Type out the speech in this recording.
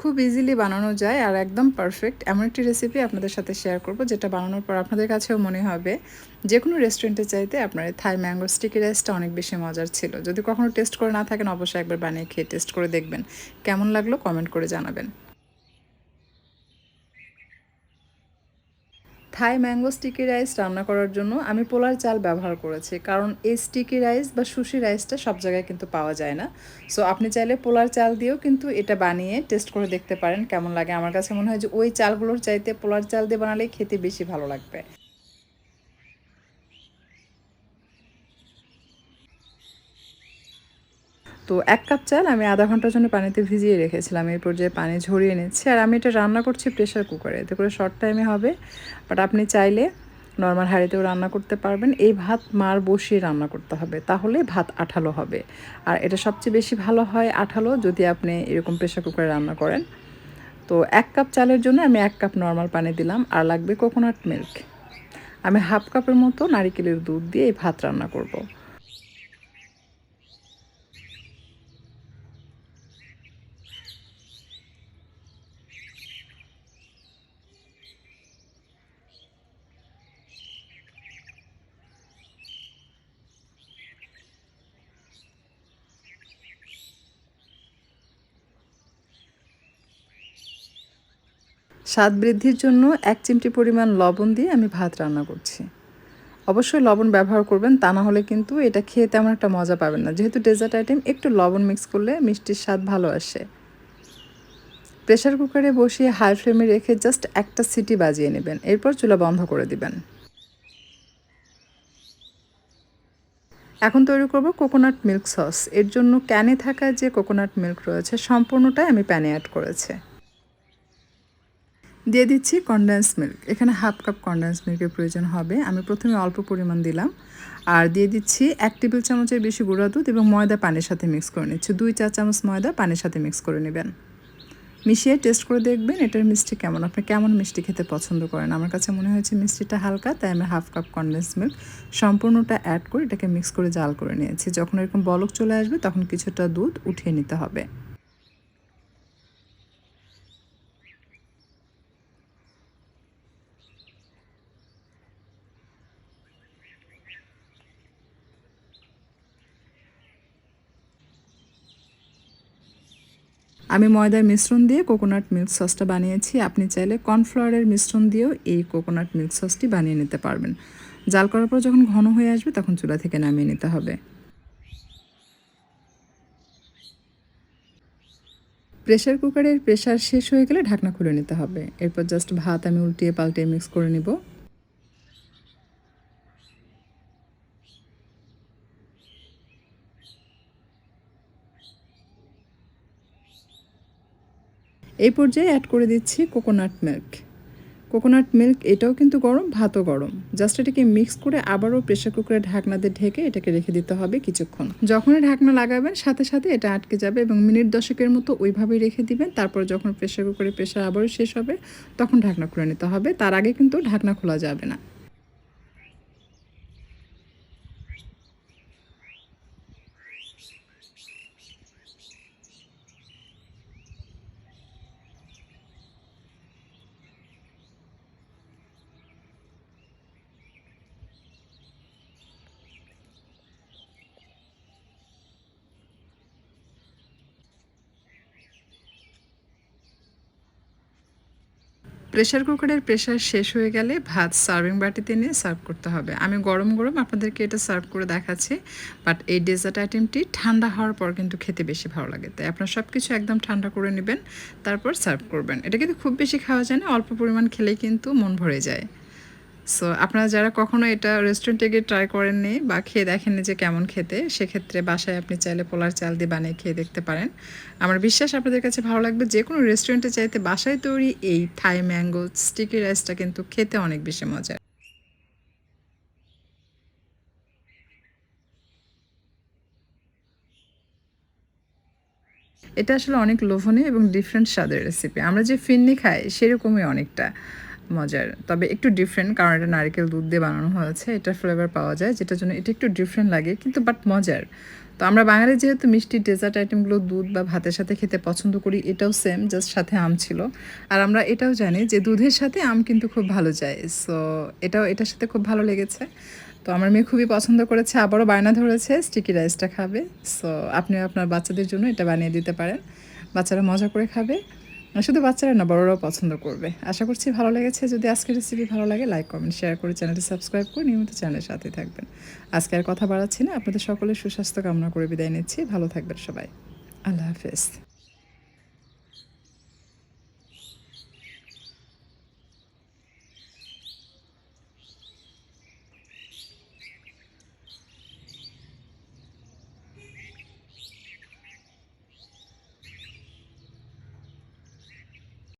খুব ইজিলি বানানো যায় আর একদম পারফেক্ট এমন একটি রেসিপি আপনাদের সাথে শেয়ার করব, যেটা বানানোর পর আপনাদের কাছেও মনে হবে। যে কোনো রেস্টুরেন্টে চাইতে আপনার থাই ম্যাঙ্গো স্টিকি রাইসটা অনেক বেশি মজার ছিল। যদি কখনও টেস্ট করে না থাকেন, অবশ্যই একবার বানিয়ে খেয়ে টেস্ট করে দেখবেন। কেমন লাগল কমেন্ট করে জানাবেন। থাই ম্যাঙ্গো স্টিকি রাইস রান্না করার জন্য আমি পোলার চাল ব্যবহার করেছি। কারণ এই স্টিকি রাইস বা সুশি রাইসটা সব জায়গায় কিন্তু পাওয়া যায় না। সো আপনি চাইলে পোলার চাল দিয়েও কিন্তু এটা বানিয়ে টেস্ট করে দেখতে পারেন, কেমন লাগে। আমার কাছে মনে হয় যে ওই চালগুলোর চাইতে পোলার চাল দিয়ে বানালে খেতে বেশি ভালো লাগবে। তো এক কাপ চাল আমি আধা ঘণ্টার জন্য পানিতে ভিজিয়ে রেখেছিলাম। এই পর্যায়ে পানি ঝরিয়ে নিচ্ছি। আর আমি এটা রান্না করছি প্রেশার কুকারে এতে করে শর্ট টাইমে হবে। বাট আপনি চাইলে নর্মাল হাঁড়িতেও রান্না করতে পারবেন। এই ভাত মার বসিয়ে রান্না করতে হবে। তাহলে ভাত আঠালো হবে। আর এটা সবচেয়ে বেশি ভালো হয় আঠালো যদি আপনি এরকম প্রেশার কুকারে রান্না করেন। তো এক কাপ চালের জন্য আমি এক কাপ নর্মাল পানি দিলাম। আর লাগবে কোকোনাট মিল্ক আমি হাফ কাপের মতো নারিকেলের দুধ দিয়ে এই ভাত রান্না করব। স্বাদ বৃদ্ধির জন্য এক চিমটি পরিমাণ লবণ দিয়ে আমি ভাত রান্না করছি। অবশ্যই লবণ ব্যবহার করবেন, তা না হলে কিন্তু এটা খেয়ে তেমন একটা মজা পাবেন না। যেহেতু ডেজার্ট আইটেম, একটু লবণ মিক্স করলে মিষ্টির স্বাদ ভালো আসে। প্রেশার কুকারে বসিয়ে হাই ফ্লেমে রেখে জাস্ট একটা সিটি বাজিয়ে নেবেন। এরপর চুলা বন্ধ করে দিবেন। এখন তৈরি করব কোকোনাট মিল্ক সস। এর জন্য ক্যানে থাকা যে কোকোনাট মিল্ক রয়েছে, সম্পূর্ণটাই আমি প্যানে অ্যাড করেছি। দিয়ে দিচ্ছি কনডেন্স মিল্ক এখানে হাফ কাপ কনডেন্স মিল্কের প্রয়োজন হবে। আমি প্রথমে অল্প পরিমাণ দিলাম। আর দিয়ে দিচ্ছি এক টেবিল চামচের বেশি গুঁড়া দুধ এবং ময়দা পানির সাথে মিক্স করে নিচ্ছি। দুই চা চামচ ময়দা পানির সাথে মিক্স করে নেবেন। মিশিয়ে টেস্ট করে দেখবেন এটার মিষ্টি কেমন। আপনি কেমন মিষ্টি খেতে পছন্দ করেন? আমার কাছে মনে হয়েছে মিষ্টিটা হালকা, তাই আমি হাফ কাপ কনডেন্স মিল্ক সম্পূর্ণটা অ্যাড করে এটাকে মিক্স করে জাল করে নিয়েছি। যখন এরকম বলক চলে আসবে, তখন কিছুটা দুধ উঠিয়ে নিতে হবে। আমি ময়দার মিশ্রণ দিয়ে কোকোনাট মিল্ক সসটা বানিয়েছি। আপনি চাইলে কর্নফ্লাওয়ারের মিশ্রণ দিয়েও এই কোকোনাট মিল্ক সসটি বানিয়ে নিতে পারবেন। জাল করার পর যখন ঘন হয়ে আসবে, তখন চুলা থেকে নামিয়ে নিতে হবে। প্রেশার কুকারের প্রেশার শেষ হয়ে গেলে ঢাকনা খুলে নিতে হবে। এরপর জাস্ট ভাত আমি উল্টিয়ে পাল্টে মিক্স করে নিব। এই পর্যায়ে অ্যাড করে দিচ্ছি কোকোনাট মিল্ক কোকোনাট মিল্ক এটাও কিন্তু গরম, ভাতও গরম। জাস্ট এটাকে মিক্স করে আবারও প্রেশার কুকারে ঢাকনা দিয়ে ঢেকে এটাকে রেখে দিতে হবে কিছুক্ষণ। যখনই ঢাকনা লাগাবেন, সাথে সাথে এটা আটকে যাবে এবং মিনিট দশেকের মতো ওইভাবেই রেখে দিবেন। তারপর যখন প্রেশার কুকারে প্রেশার আবারও শেষ হবে, তখন ঢাকনা খুলে নিতে হবে। তার আগে কিন্তু ঢাকনা খোলা যাবে না। প্রেশার কুকারের প্রেশার শেষ হয়ে গেলে ভাত সার্ভিং বাটিতে নিয়ে সার্ভ করতে হবে। আমি গরম গরম আপনাদেরকে এটা সার্ভ করে দেখাচ্ছি বাট এই ডেজার্ট আইটেমটি ঠান্ডা হওয়ার পর কিন্তু খেতে বেশি ভালো লাগে। তাই আপনার সব কিছু একদম ঠান্ডা করে নেবেন, তারপর সার্ভ করবেন। এটা কিন্তু খুব বেশি খাওয়া যায় না, অল্প পরিমাণ খেলেই কিন্তু মন ভরে যায়। সো আপনারা যারা কখনো এটা রেস্টুরেন্টে গিয়ে ট্রাই করেননি বা খেয়ে দেখেননি যে কেমন খেতে, সেক্ষেত্রে বাসায় আপনি চাইলে পোলার চাল দিয়ে বানিয়ে খেয়ে দেখতে পারেন। আমার বিশ্বাস আপনাদের কাছে ভালো লাগবে যে কোনো রেস্টুরেন্টে চাইতে বাসায় তৈরি এই থাই ম্যাঙ্গো স্টিকি রাইসটা কিন্তু খেতে অনেক বেশি মজার। এটা আসলে অনেক লোভনীয় এবং ডিফারেন্ট স্বাদের রেসিপি আমরা যে ফিন্নি খাই, সেরকমই অনেকটা। মজার। তবে একটু ডিফারেন্ট কারণ এটা নারকেল দুধ দিয়ে বানানো হয়েছে, এটা ফ্লেভার পাওয়া যায়, যেটার জন্য এটা একটু ডিফারেন্ট লাগে, কিন্তু বাট মজার। তো আমরা বাঙালি যেহেতু মিষ্টি ডেজার্ট আইটেমগুলো দুধ বা ভাতের সাথে খেতে পছন্দ করি, এটাও সেম জাস্ট সাথে আম ছিল। আর আমরা এটাও জানি যে দুধের সাথে আম কিন্তু খুব ভালো যায় সো এটাও, এটার সাথে খুব ভালো লেগেছে। তো আমার মেয়ে খুবই পছন্দ করেছে, আবারও বায়না ধরেছে স্টিকি রাইসটা খাবে সো আপনিও আপনার বাচ্চাদের জন্য এটা বানিয়ে দিতে পারেন। বাচ্চারা মজা করে খাবে। শুধু বাচ্চারা না, বড়রাও পছন্দ করবে। আশা করছি ভালো লেগেছে। যদি আজকের রেসিপি ভালো লাগে লাইক কমেন্ট শেয়ার করে চ্যানেলটি সাবস্ক্রাইব করে নিয়মিত চ্যানেলের সাথে থাকবেন। আজকে আর কথা বাড়াচ্ছি না। আপনাদের সকলের সুস্বাস্থ্য কামনা করে বিদায় নিচ্ছি। ভালো থাকবেন সবাই। আল্লাহ হাফেজ।